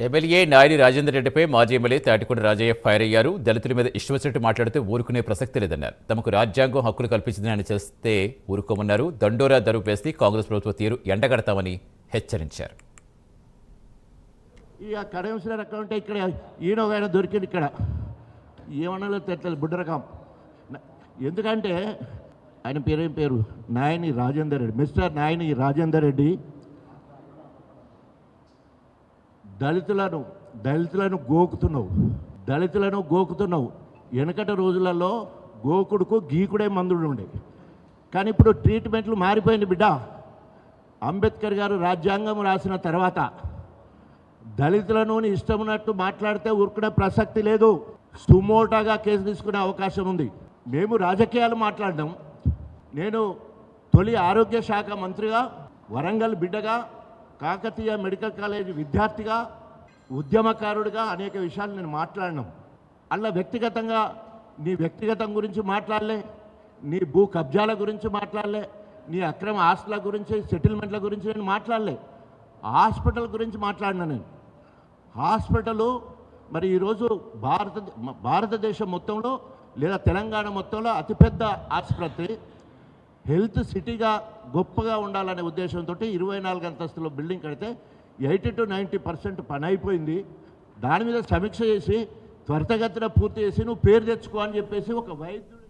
MLA Nayani Rajender రెడ్డిపై మాజీ MLA Tatikonda Rajaiah fire అయ్యారు. దళితుల మీద ఇష్టవచ్చినట్టు మాట్లాడితే ఊరుకునే ప్రసక్తి లేదన్నారు. తమకు రాజ్యాంగం హక్కులు కల్పించిందని చేస్తే ఊరుకోమన్నారు. దండోరా దరువు వేస్తే కాంగ్రెస్ ప్రభుత్వ తీరు ఎండగడతామని హెచ్చరించారు. ఇక కడెంసర్ అకౌంట్ ఇక్కడ ఈయన ఒక ఆయన దొరికింది ఇక్కడ. ఏమన్నా తెట్లేదు బుడ్డరకం ఎందుకంటే ఆయన పేరేం పేరు? నాయని రాజేందర్ రెడ్డి. మిస్టర్ నాయని రాజేందర్ రెడ్డి దళితులను దళితులను గోకుతున్నావు. దళితులను గోకుతున్నావు. వెనకటి రోజులలో గోకుడుకు గీకుడే మందుడు ఉండే కానీ ఇప్పుడు ట్రీట్మెంట్లు మారిపోయింది బిడ్డ. అంబేద్కర్ గారు రాజ్యాంగం రాసిన తర్వాత దళితులను ఇష్టమున్నట్టు ఇష్టం మాట్లాడితే ఊరుకునే ప్రసక్తి లేదు. సుమోటాగా కేసు తీసుకునే అవకాశం ఉంది. మేము రాజకీయాలు మాట్లాడడం. నేను తొలి ఆరోగ్య శాఖ మంత్రిగా వరంగల్ బిడ్డగా కాకతీయ మెడికల్ కాలేజ్ విద్యార్థిగా ఉద్యమకారుడిగా అనేక విషయాలు నేను మాట్లాడినాం. అలా వ్యక్తిగతంగా నీ వ్యక్తిగతం గురించి మాట్లాడలే నీ భూ కబ్జాల గురించి మాట్లాడలే నీ అక్రమ ఆస్తుల గురించి సెటిల్మెంట్ల గురించి నేను మాట్లాడలే. హాస్పిటల్ గురించి మాట్లాడినా నేను. హాస్పిటలు మరి ఈరోజు భారత భారతదేశం మొత్తంలో లేదా తెలంగాణ మొత్తంలో అతిపెద్ద ఆసుపత్రి. హెల్త్ సిటీగా గొప్పగా ఉండాలనే ఉద్దేశంతో ఇరవై నాలుగు అంతస్తుల బిల్డింగ్ కడితే ఎయిటీ టు నైంటీ పర్సెంట్ పని అయిపోయింది. దాని మీద సమీక్ష చేసి త్వరితగతిన పూర్తి చేసి నువ్వు పేరు తెచ్చుకో అని చెప్పేసి ఒక వైద్యుడు